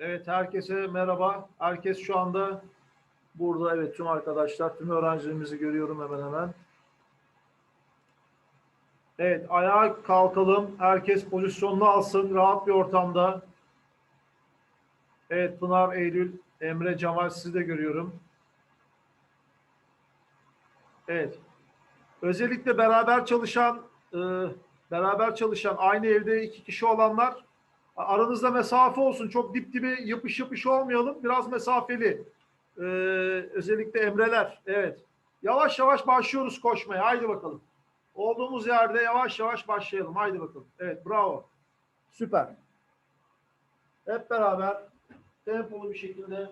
Evet herkese merhaba. Herkes şu anda burada. Evet tüm arkadaşlar, tüm öğrencilerimizi görüyorum hemen hemen. Evet ayağa kalkalım. Herkes pozisyonunu alsın. Rahat bir ortamda. Evet Pınar, Eylül, Emre, Cemal sizi de görüyorum. Evet. Özellikle beraber çalışan, e, beraber çalışan, aynı evde iki kişi olanlar aranızda mesafe olsun. Çok dip dibe yapış yapış olmayalım. Biraz mesafeli. Ee, özellikle Emreler. Evet. Yavaş yavaş başlıyoruz koşmaya. Haydi bakalım. Olduğumuz yerde yavaş yavaş başlayalım. Haydi bakalım. Evet bravo. Süper. Hep beraber tempolu bir şekilde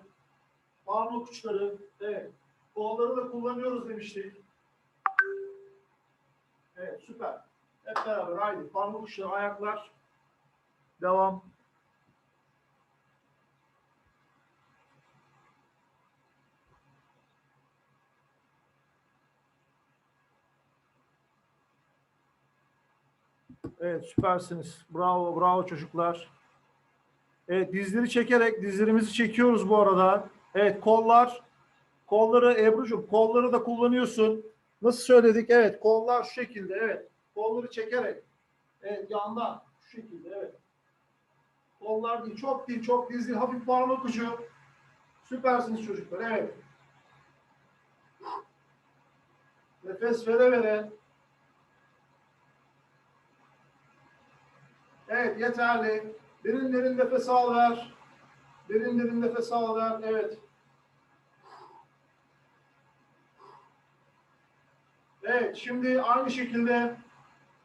parmak uçları evet. Kolları da kullanıyoruz demiştik. Evet süper. Hep beraber haydi. Parmak uçları ayaklar. Devam. Evet süpersiniz. Bravo bravo çocuklar. Evet dizleri çekerek dizlerimizi çekiyoruz bu arada. Evet kollar kolları Ebru'cum kolları da kullanıyorsun. Nasıl söyledik? Evet kollar şu şekilde evet. Kolları çekerek. Evet yandan şu şekilde evet. Kollar değil, çok değil, çok diz değil. Hafif parmak ucu. Süpersiniz çocuklar, evet. Nefes vere vere. Evet, yeterli. Derin derin nefes al ver. Derin derin nefes al ver, evet. Evet, şimdi aynı şekilde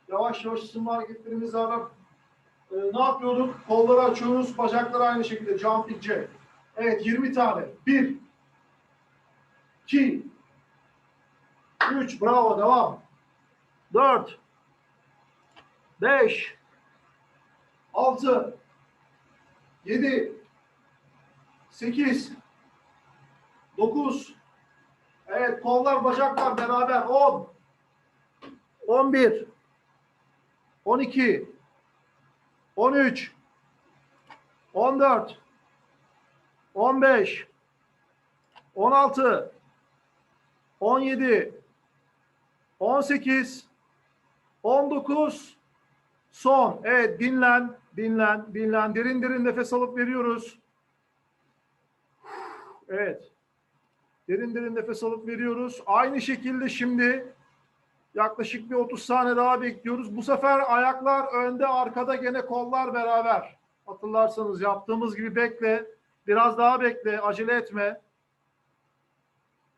yavaş yavaş ısınma hareketlerimizi alıp ee, ne yapıyorduk? Kolları açıyoruz, bacakları aynı şekilde jumping jack. Evet 20 tane. 1 2 3 bravo devam. 4 5 6 7 8 9 Evet kollar bacaklar beraber 10 11 12 13 14 15 16 17 18 19 son. Evet dinlen, dinlen, dinlen. Derin derin nefes alıp veriyoruz. Evet. Derin derin nefes alıp veriyoruz. Aynı şekilde şimdi Yaklaşık bir 30 saniye daha bekliyoruz. Bu sefer ayaklar önde, arkada gene kollar beraber. Hatırlarsanız yaptığımız gibi bekle. Biraz daha bekle, acele etme.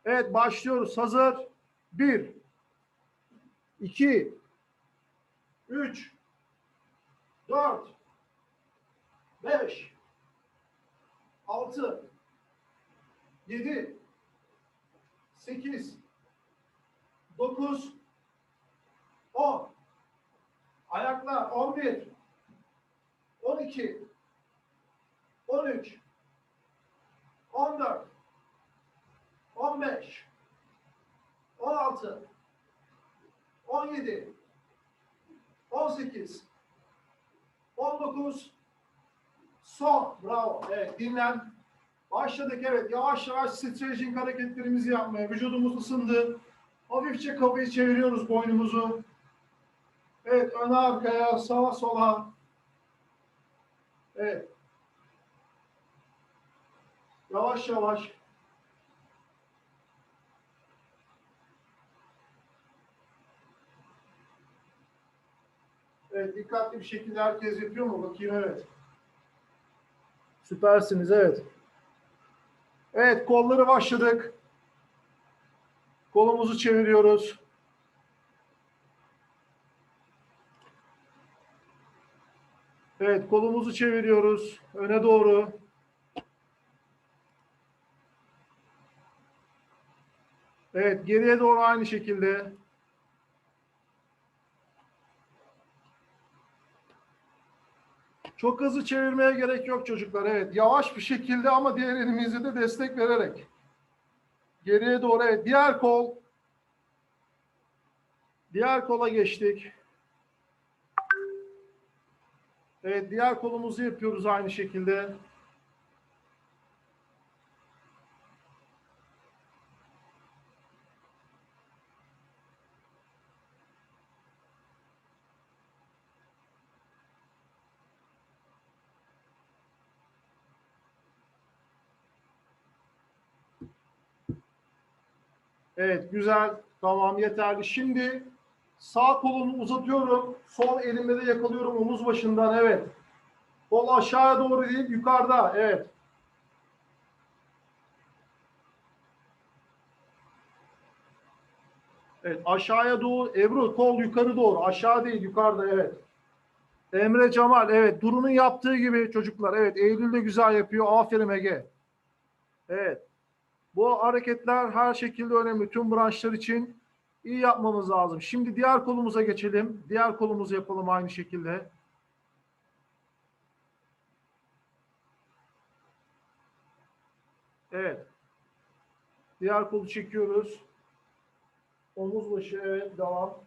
Evet başlıyoruz. Hazır. 1 2 3 4 5 6 7 8 9 10 ayaklar 11 12 13 14 15 16 17 18 19 son. Bravo. Evet dinlen. Başladık. Evet yavaş yavaş stretching hareketlerimizi yapmaya. Vücudumuz ısındı. Hafifçe kafayı çeviriyoruz boynumuzu Evet, ön arkaya, sağa sola. Evet. Yavaş yavaş. Evet, dikkatli bir şekilde herkes yapıyor mu? Bakayım, evet. Süpersiniz, evet. Evet, kolları başladık. Kolumuzu çeviriyoruz. Evet kolumuzu çeviriyoruz öne doğru. Evet geriye doğru aynı şekilde. Çok hızlı çevirmeye gerek yok çocuklar. Evet yavaş bir şekilde ama diğer elimizde de destek vererek. Geriye doğru evet. Diğer kol. Diğer kola geçtik. Evet diğer kolumuzu yapıyoruz aynı şekilde. Evet güzel tamam yeterli. Şimdi sağ kolumu uzatıyorum. Sol elimle de yakalıyorum omuz başından. Evet. Kol aşağıya doğru değil yukarıda. Evet. Evet aşağıya doğru. Ebru kol yukarı doğru. Aşağı değil yukarıda evet. Emre Cemal evet. Duru'nun yaptığı gibi çocuklar. Evet Eylül de güzel yapıyor. Aferin Ege. Evet. Bu hareketler her şekilde önemli. Tüm branşlar için iyi yapmamız lazım. Şimdi diğer kolumuza geçelim. Diğer kolumuzu yapalım aynı şekilde. Evet. Diğer kolu çekiyoruz. Omuz başı evet devam.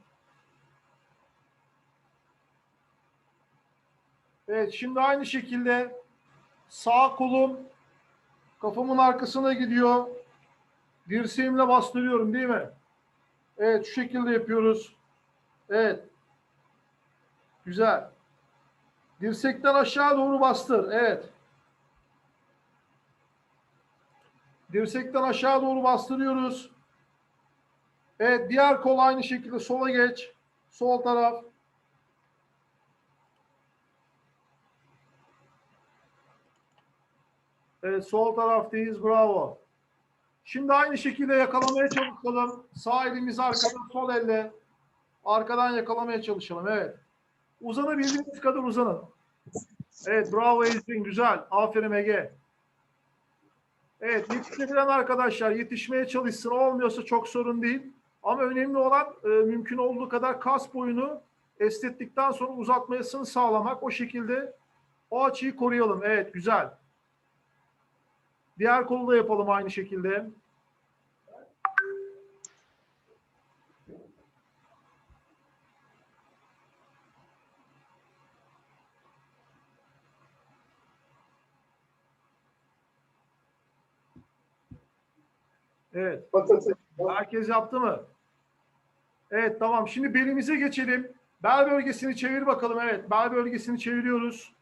Evet şimdi aynı şekilde sağ kolum kafamın arkasına gidiyor. Dirseğimle bastırıyorum değil mi? Evet şu şekilde yapıyoruz. Evet. Güzel. Dirsekten aşağı doğru bastır. Evet. Dirsekten aşağı doğru bastırıyoruz. Evet diğer kol aynı şekilde sola geç. Sol taraf. Evet sol taraftayız. Bravo. Şimdi aynı şekilde yakalamaya çalışalım. Sağ elimiz arkada, sol elle. Arkadan yakalamaya çalışalım. Evet. Uzanabildiğiniz kadar uzanın. Evet bravo Ezrin. Güzel. Aferin Ege. Evet yetişebilen arkadaşlar yetişmeye çalışsın. Olmuyorsa çok sorun değil. Ama önemli olan e, mümkün olduğu kadar kas boyunu estettikten sonra uzatmasını sağlamak. O şekilde o açıyı koruyalım. Evet güzel. Diğer kolu da yapalım aynı şekilde. Evet. Herkes yaptı mı? Evet tamam. Şimdi belimize geçelim. Bel bölgesini çevir bakalım. Evet. Bel bölgesini çeviriyoruz.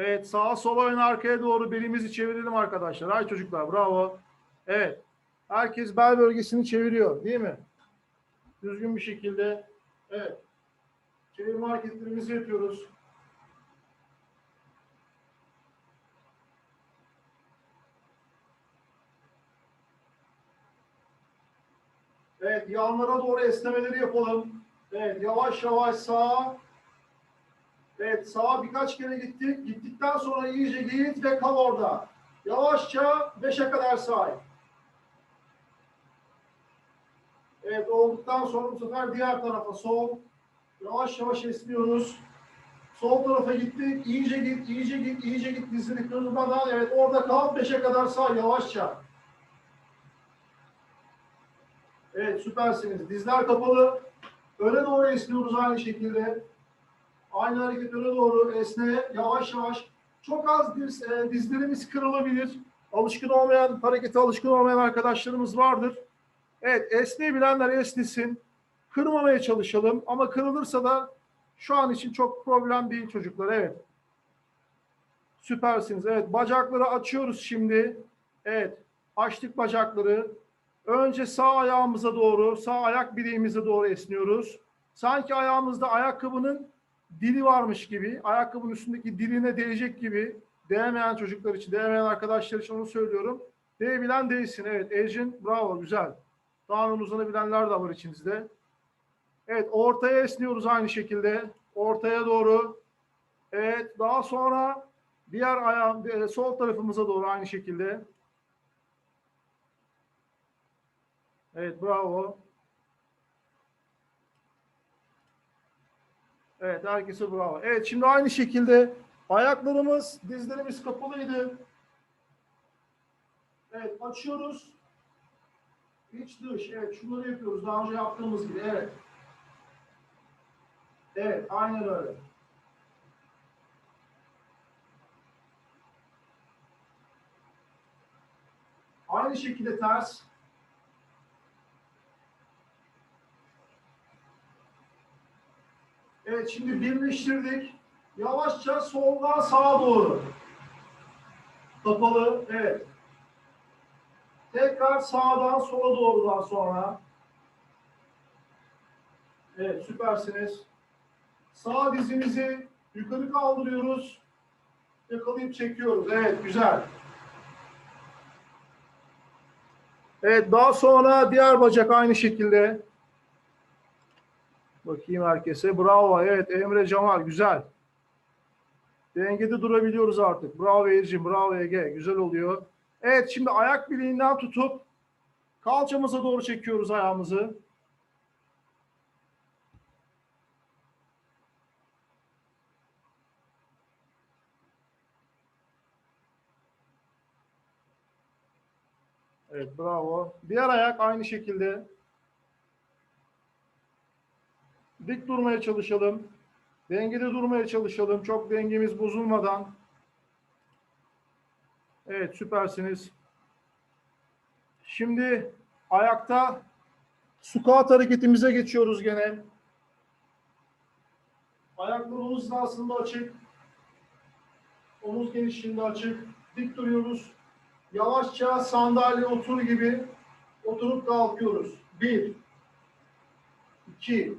Evet. Sağa sola ön arkaya doğru belimizi çevirelim arkadaşlar. Hay çocuklar. Bravo. Evet. Herkes bel bölgesini çeviriyor. Değil mi? Düzgün bir şekilde. Evet. Çevirme hareketlerimizi yapıyoruz. Evet, yanlara doğru esnemeleri yapalım. Evet, yavaş yavaş sağa. Sağa birkaç kere gittik. Gittikten sonra iyice git ve kal orada. Yavaşça beşe kadar say. Evet, olduktan sonra bu sefer diğer tarafa sol. Yavaş yavaş esniyoruz. Sol tarafa gittik. İyice git, iyice git, iyice git. Dizini kırmadan. Evet, orada kal. Beşe kadar say yavaşça. Evet süpersiniz. Dizler kapalı. Öne doğru esniyoruz aynı şekilde. Aynı hareket öne doğru esne. Yavaş yavaş. Çok az diz, e, dizlerimiz kırılabilir. Alışkın olmayan, harekete alışkın olmayan arkadaşlarımız vardır. Evet esneyebilenler esnesin. Kırmamaya çalışalım. Ama kırılırsa da şu an için çok problem değil çocuklar. Evet. Süpersiniz. Evet bacakları açıyoruz şimdi. Evet. Açtık bacakları. Önce sağ ayağımıza doğru, sağ ayak bileğimize doğru esniyoruz. Sanki ayağımızda ayakkabının dili varmış gibi, ayakkabının üstündeki diline değecek gibi. Değmeyen çocuklar için, değmeyen arkadaşlar için onu söylüyorum. Değebilen değilsin. Evet, Ejin bravo, güzel. Daha uzanabilenler de var içinizde. Evet, ortaya esniyoruz aynı şekilde. Ortaya doğru. Evet, daha sonra diğer ayağım, sol tarafımıza doğru aynı şekilde. Evet bravo. Evet herkese bravo. Evet şimdi aynı şekilde ayaklarımız, dizlerimiz kapalıydı. Evet açıyoruz. İç dış. Evet şunları yapıyoruz. Daha önce yaptığımız gibi. Evet. Evet aynen öyle. Aynı şekilde ters. Evet şimdi birleştirdik. Yavaşça soldan sağa doğru. Kapalı. Evet. Tekrar sağdan sola doğrudan sonra. Evet süpersiniz. Sağ dizimizi yukarı kaldırıyoruz. Yakalayıp çekiyoruz. Evet güzel. Evet daha sonra diğer bacak aynı şekilde. Bakayım herkese. Bravo. Evet Emre Cemal güzel. Dengede durabiliyoruz artık. Bravo Ecim, bravo Ege. Güzel oluyor. Evet şimdi ayak bileğinden tutup kalçamıza doğru çekiyoruz ayağımızı. Evet bravo. Diğer ayak aynı şekilde. Dik durmaya çalışalım. Dengede durmaya çalışalım. Çok dengemiz bozulmadan. Evet süpersiniz. Şimdi ayakta squat hareketimize geçiyoruz gene. Ayaklar omuz hizasında açık. Omuz genişliğinde açık. Dik duruyoruz. Yavaşça sandalye otur gibi oturup kalkıyoruz. Bir, iki,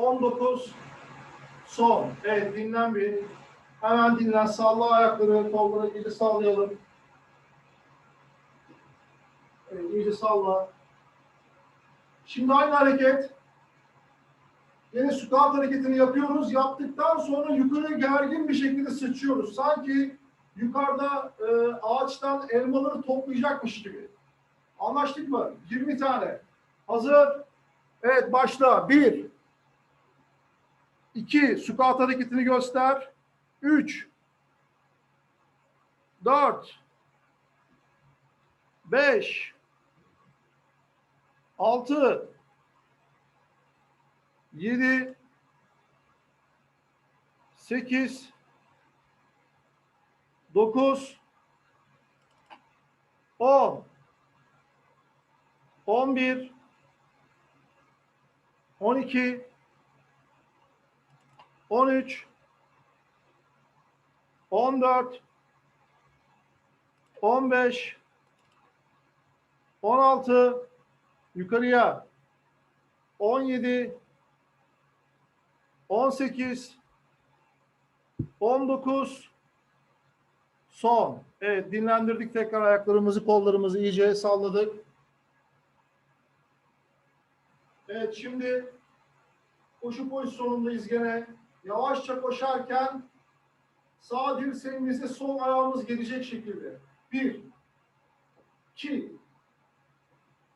19 son. Evet dinlen bir. Hemen dinlen. Salla ayakları. Kolları iyice sallayalım. Evet, iyice salla. Şimdi aynı hareket. Yine squat hareketini yapıyoruz. Yaptıktan sonra yukarı gergin bir şekilde sıçıyoruz. Sanki yukarıda e, ağaçtan elmaları toplayacakmış gibi. Anlaştık mı? 20 tane. Hazır. Evet başla. 1 2 squat hareketini göster. 3 4 5 6 7 8 9 10 11 12 13 14 15 16 yukarıya 17 18 19 son. Evet dinlendirdik tekrar ayaklarımızı kollarımızı iyice salladık. Evet şimdi koşu pozisyonundayız gene. Yavaşça koşarken sağ dirseğimize sol ayağımız gelecek şekilde. Bir, iki,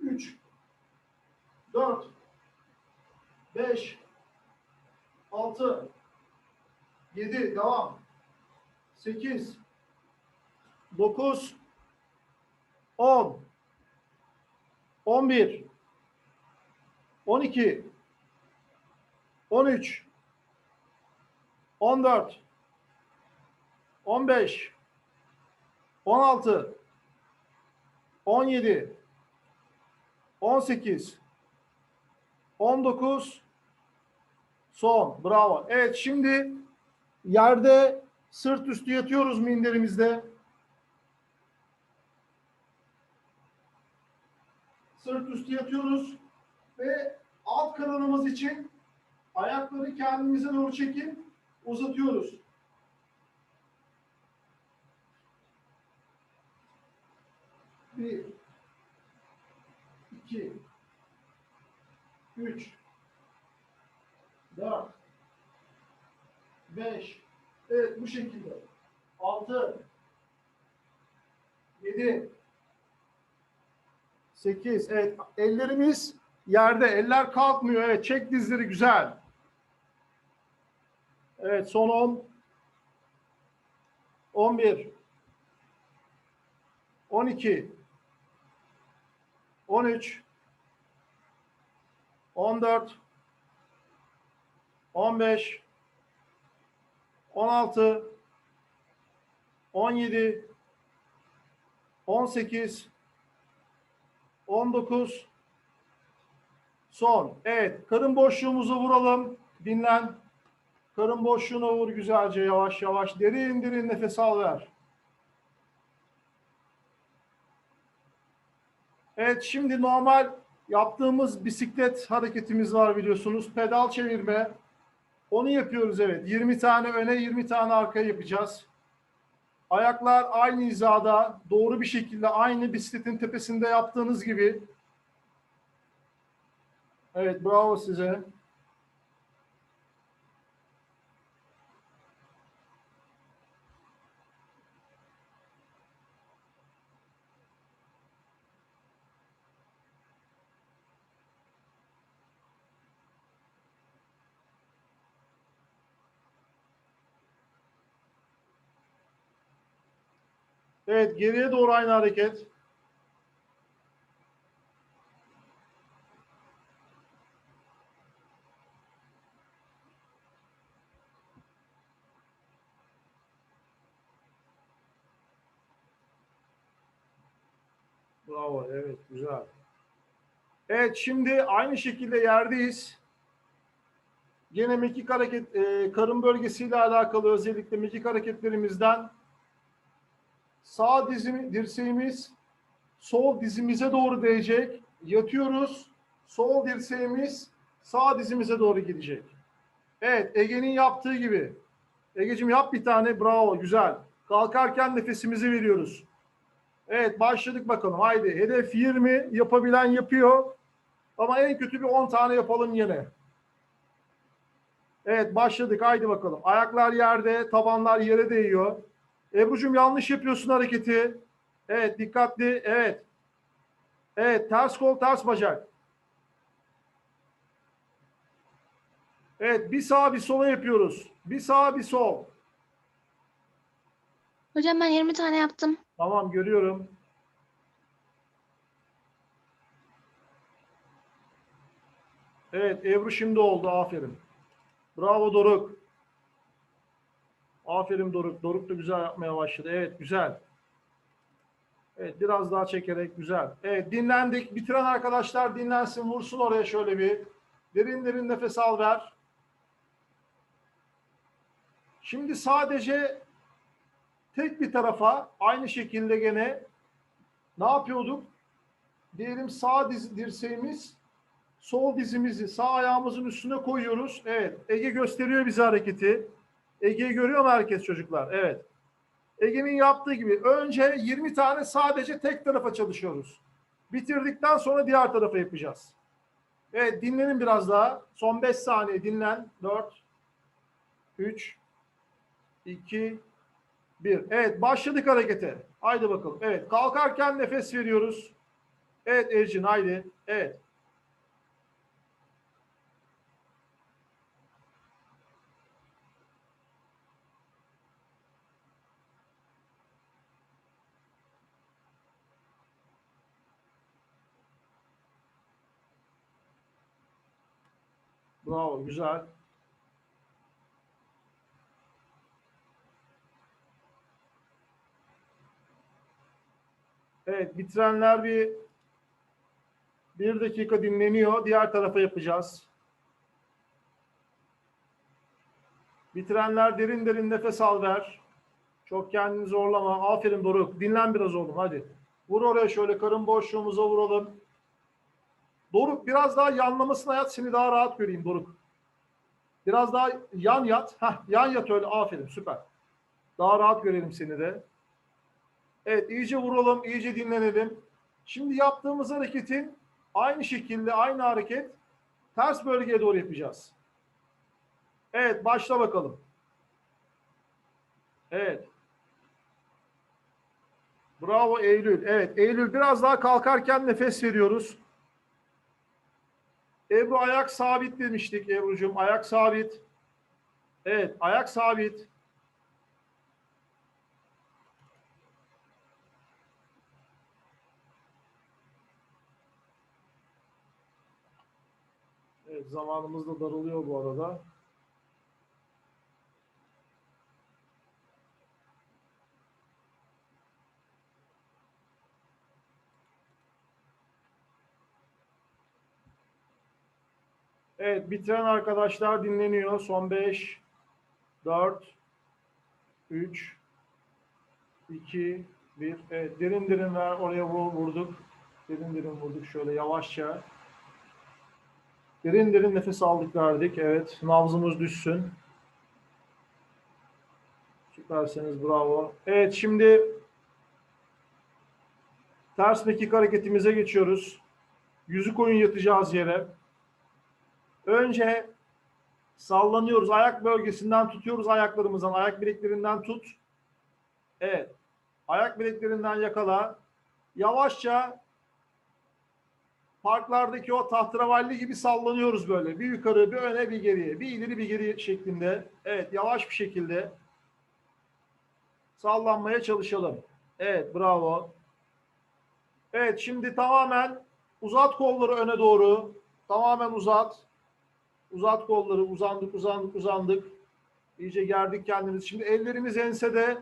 üç, dört, beş, altı, yedi, devam. Sekiz, dokuz, on, on bir, on iki, on üç, on dört, on beş, on altı, on yedi, on sekiz, on dokuz, son. Bravo. Evet şimdi yerde sırt üstü yatıyoruz minderimizde. Sırt üstü yatıyoruz ve alt karınımız için ayakları kendimize doğru çekip uzatıyoruz. Bir, iki, üç, dört, beş, evet bu şekilde. Altı, yedi, sekiz, evet ellerimiz yerde, eller kalkmıyor. Evet çek dizleri güzel. Evet son on, on bir, 12 13 14 15 16 17 18 19 son. Evet, karın boşluğumuzu vuralım. Dinlen. Karın boşluğuna vur güzelce yavaş yavaş. Derin derin nefes al ver. Evet, şimdi normal yaptığımız bisiklet hareketimiz var biliyorsunuz. Pedal çevirme. Onu yapıyoruz evet. 20 tane öne, 20 tane arkaya yapacağız. Ayaklar aynı hizada, doğru bir şekilde aynı bisikletin tepesinde yaptığınız gibi. Evet, bravo size. Evet, geriye doğru aynı hareket. Bravo, evet, güzel. Evet, şimdi aynı şekilde yerdeyiz. Gene mekik hareket, e, karın bölgesiyle alakalı özellikle mekik hareketlerimizden sağ dizim, dirseğimiz sol dizimize doğru değecek. Yatıyoruz. Sol dirseğimiz sağ dizimize doğru gidecek. Evet, Ege'nin yaptığı gibi. Ege'cim yap bir tane. Bravo, güzel. Kalkarken nefesimizi veriyoruz. Evet, başladık bakalım. Haydi. Hedef 20. Yapabilen yapıyor. Ama en kötü bir 10 tane yapalım yine. Evet, başladık. Haydi bakalım. Ayaklar yerde, tabanlar yere değiyor. Ebru'cum yanlış yapıyorsun hareketi. Evet dikkatli. Evet. Evet ters kol ters bacak. Evet bir sağ bir sola yapıyoruz. Bir sağ bir sol. Hocam ben 20 tane yaptım. Tamam görüyorum. Evet Ebru şimdi oldu aferin. Bravo Doruk. Aferin Doruk. Doruk da güzel yapmaya başladı. Evet güzel. Evet biraz daha çekerek güzel. Evet dinlendik. Bitiren arkadaşlar dinlensin. Vursun oraya şöyle bir. Derin derin nefes al ver. Şimdi sadece tek bir tarafa aynı şekilde gene ne yapıyorduk? Diyelim sağ diz, dirseğimiz sol dizimizi sağ ayağımızın üstüne koyuyoruz. Evet Ege gösteriyor bize hareketi. Ege'yi görüyor mu herkes çocuklar? Evet. Ege'nin yaptığı gibi önce 20 tane sadece tek tarafa çalışıyoruz. Bitirdikten sonra diğer tarafa yapacağız. Evet dinlenin biraz daha. Son 5 saniye dinlen. 4 3 2 1. Evet başladık harekete. Haydi bakalım. Evet kalkarken nefes veriyoruz. Evet Ercin haydi. Evet. Bravo, güzel. Evet, bitirenler bir bir dakika dinleniyor. Diğer tarafa yapacağız. Bitirenler derin derin nefes al ver. Çok kendini zorlama. Aferin Doruk. Dinlen biraz oğlum hadi. Vur oraya şöyle karın boşluğumuza vuralım. Doruk biraz daha yanlamasına yat seni daha rahat göreyim Doruk. Biraz daha yan yat. Heh, yan yat öyle. Aferin süper. Daha rahat görelim seni de. Evet iyice vuralım. iyice dinlenelim. Şimdi yaptığımız hareketin aynı şekilde aynı hareket ters bölgeye doğru yapacağız. Evet başla bakalım. Evet. Bravo Eylül. Evet Eylül biraz daha kalkarken nefes veriyoruz. Ebru ayak sabit demiştik Ebru'cum. Ayak sabit. Evet ayak sabit. Evet zamanımız da daralıyor bu arada. Evet, bitiren arkadaşlar dinleniyor. Son 5, 4, 3, 2, 1. Evet, derin derin ver. Oraya vur- vurduk. Derin derin vurduk şöyle yavaşça. Derin derin nefes aldık verdik. Evet, nabzımız düşsün. Süpersiniz, bravo. Evet, şimdi ters mekik hareketimize geçiyoruz. Yüzü koyun yatacağız yere. Önce sallanıyoruz. Ayak bölgesinden tutuyoruz ayaklarımızdan. Ayak bileklerinden tut. Evet. Ayak bileklerinden yakala. Yavaşça parklardaki o tahterevalli gibi sallanıyoruz böyle. Bir yukarı, bir öne, bir geriye. Bir ileri, bir geri şeklinde. Evet, yavaş bir şekilde sallanmaya çalışalım. Evet, bravo. Evet, şimdi tamamen uzat kolları öne doğru. Tamamen uzat. Uzat kolları, uzandık, uzandık, uzandık. İyice gerdik kendimizi. Şimdi ellerimiz ensede.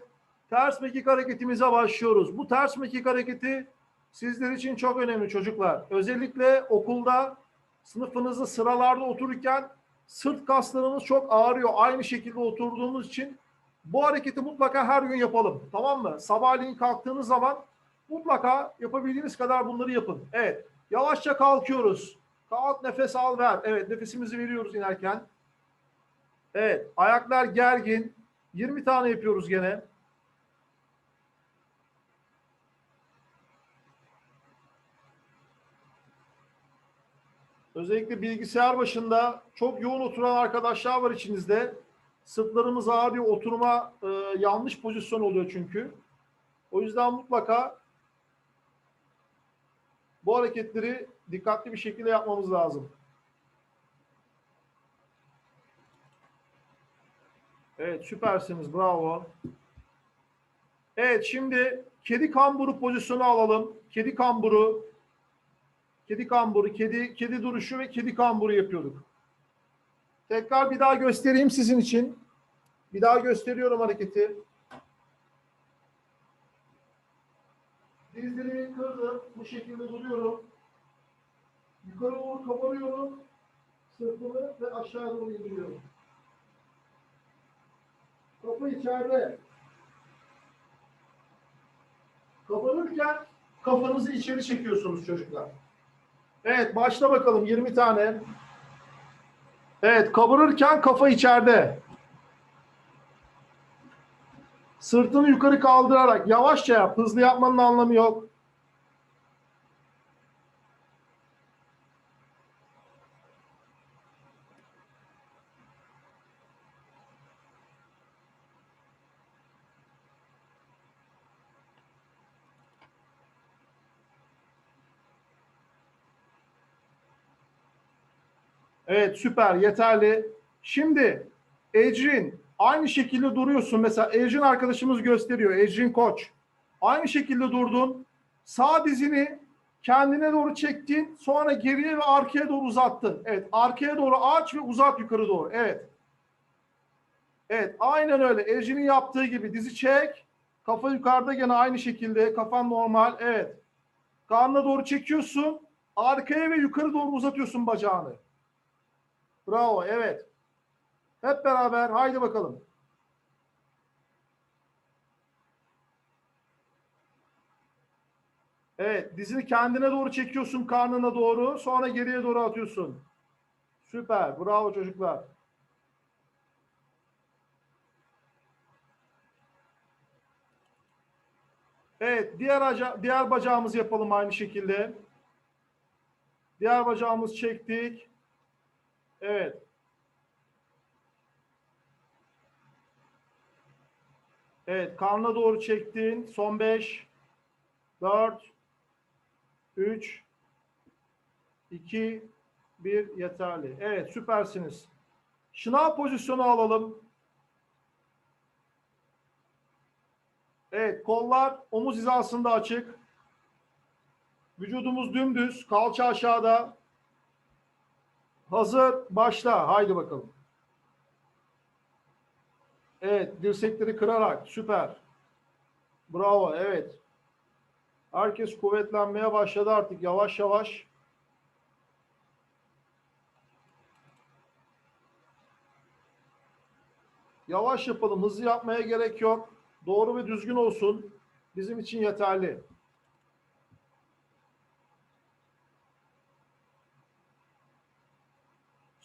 Ters mekik hareketimize başlıyoruz. Bu ters mekik hareketi sizler için çok önemli çocuklar. Özellikle okulda sınıfınızda sıralarda otururken sırt kaslarımız çok ağrıyor. Aynı şekilde oturduğumuz için bu hareketi mutlaka her gün yapalım. Tamam mı? Sabahleyin kalktığınız zaman mutlaka yapabildiğiniz kadar bunları yapın. Evet. Yavaşça kalkıyoruz. Kalk nefes al ver. Evet nefesimizi veriyoruz inerken. Evet ayaklar gergin. 20 tane yapıyoruz gene. Özellikle bilgisayar başında çok yoğun oturan arkadaşlar var içinizde. Sırtlarımız ağrıyor. Oturma e, yanlış pozisyon oluyor çünkü. O yüzden mutlaka bu hareketleri dikkatli bir şekilde yapmamız lazım. Evet süpersiniz bravo. Evet şimdi kedi kamburu pozisyonu alalım. Kedi kamburu. Kedi kamburu, kedi kedi duruşu ve kedi kamburu yapıyorduk. Tekrar bir daha göstereyim sizin için. Bir daha gösteriyorum hareketi. Dizlerimi kırdım. Bu şekilde duruyorum. Yukarı doğru kabarıyorum. Sırtımı ve aşağı doğru indiriyorum. Kafa içeride. Kabarırken kafanızı içeri çekiyorsunuz çocuklar. Evet başla bakalım 20 tane. Evet kabarırken kafa içeride. Sırtını yukarı kaldırarak yavaşça yap. Hızlı yapmanın anlamı yok. Evet süper yeterli. Şimdi Ecrin aynı şekilde duruyorsun. Mesela Ecrin arkadaşımız gösteriyor. Ecrin Koç. Aynı şekilde durdun. Sağ dizini kendine doğru çektin. Sonra geriye ve arkaya doğru uzattın. Evet arkaya doğru aç ve uzat yukarı doğru. Evet. Evet aynen öyle. Ecrin'in yaptığı gibi dizi çek. Kafa yukarıda gene aynı şekilde. Kafan normal. Evet. Karnına doğru çekiyorsun. Arkaya ve yukarı doğru uzatıyorsun bacağını. Bravo, evet. Hep beraber, haydi bakalım. Evet, dizini kendine doğru çekiyorsun, karnına doğru. Sonra geriye doğru atıyorsun. Süper, bravo çocuklar. Evet, diğer, diğer bacağımızı yapalım aynı şekilde. Diğer bacağımızı çektik. Evet. Evet, karnına doğru çektin. Son 5, 4, 3, 2, 1 yeterli. Evet, süpersiniz. Şınav pozisyonu alalım. Evet, kollar omuz hizasında açık. Vücudumuz dümdüz, kalça aşağıda. Hazır. Başla. Haydi bakalım. Evet. Dirsekleri kırarak. Süper. Bravo. Evet. Herkes kuvvetlenmeye başladı artık. Yavaş yavaş. Yavaş yapalım. Hızlı yapmaya gerek yok. Doğru ve düzgün olsun. Bizim için yeterli.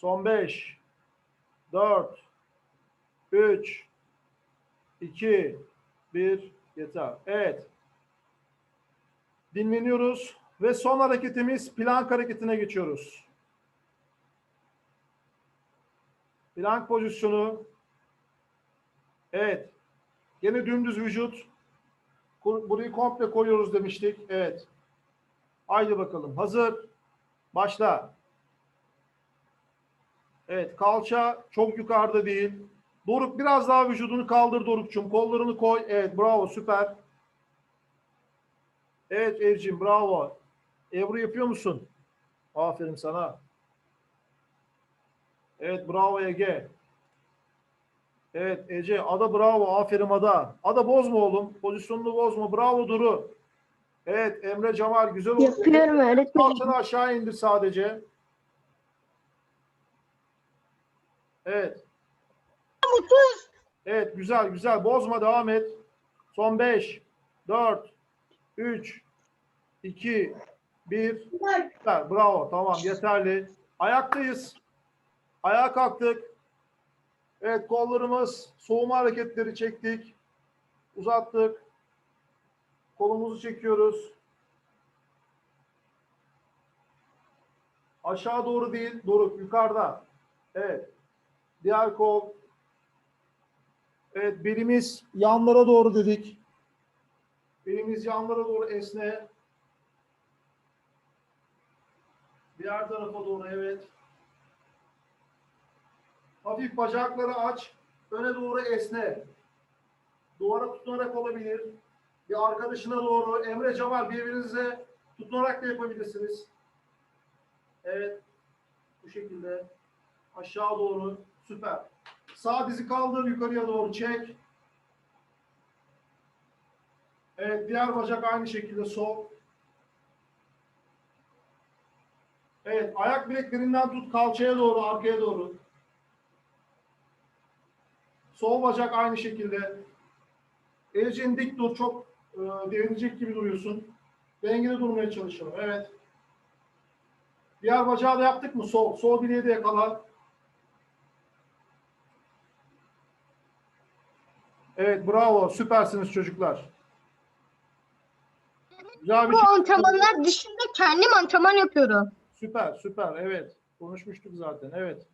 Son 5, 4, 3, 2, 1, yeter. Evet. Dinleniyoruz ve son hareketimiz plank hareketine geçiyoruz. Plank pozisyonu. Evet. Gene dümdüz vücut. Burayı komple koyuyoruz demiştik. Evet. Haydi bakalım. Hazır. Başla. Evet. Kalça çok yukarıda değil. Doruk biraz daha vücudunu kaldır Doruk'cum. Kollarını koy. Evet. Bravo. Süper. Evet Evcim. Bravo. Ebru yapıyor musun? Aferin sana. Evet. Bravo Ege. Evet Ece. Ada bravo. Aferin Ada. Ada bozma oğlum. Pozisyonunu bozma. Bravo Duru. Evet Emre Cemal. Güzel oldu. Yapıyorum öğretmenim. Kalçanı aşağı indir sadece. Evet. Evet güzel güzel. Bozma devam et. Son 5, 4, 3, 2, 1. Süper. Bravo. Tamam yeterli. Ayaktayız. Ayağa kalktık. Evet kollarımız soğuma hareketleri çektik. Uzattık. Kolumuzu çekiyoruz. Aşağı doğru değil, doğru yukarıda. Evet. Diğer kol. Evet, belimiz yanlara doğru dedik. Belimiz yanlara doğru esne. Diğer tarafa doğru evet. Hafif bacakları aç. Öne doğru esne. Duvara tutunarak olabilir. Bir arkadaşına doğru. Emre Cemal birbirinize tutunarak da yapabilirsiniz. Evet. Bu şekilde. Aşağı doğru. Süper. Sağ dizi kaldır yukarıya doğru çek. Evet diğer bacak aynı şekilde sol. Evet ayak bileklerinden tut kalçaya doğru arkaya doğru. Sol bacak aynı şekilde. Elcin dik dur çok e, devrilecek gibi duruyorsun. Dengeli durmaya çalışalım. Evet. Diğer bacağı da yaptık mı? Sol. Sol bileği de yakala. Evet bravo. Süpersiniz çocuklar. Güzel bir Bu antrenmanlar dışında kendim antrenman yapıyorum. Süper süper. Evet. Konuşmuştuk zaten. Evet.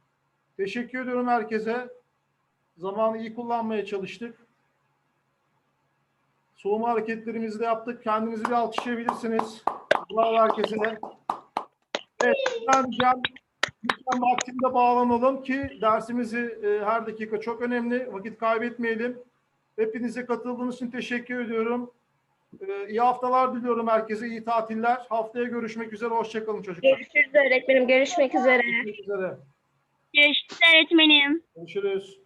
Teşekkür ediyorum herkese. Zamanı iyi kullanmaya çalıştık. Soğuma hareketlerimizi de yaptık. Kendinizi bir alkışlayabilirsiniz. Bravo herkese. Evet, lütfen, lütfen, lütfen vaktinde bağlanalım ki dersimizi e, her dakika çok önemli. Vakit kaybetmeyelim. Hepinize katıldığınız için teşekkür ediyorum. E, iyi haftalar diliyorum herkese. iyi tatiller. Haftaya görüşmek üzere. Hoşçakalın çocuklar. Görüşürüz öğretmenim. Görüşmek üzere. Görüşmek üzere. Görüşürüz öğretmenim. Görüşürüz.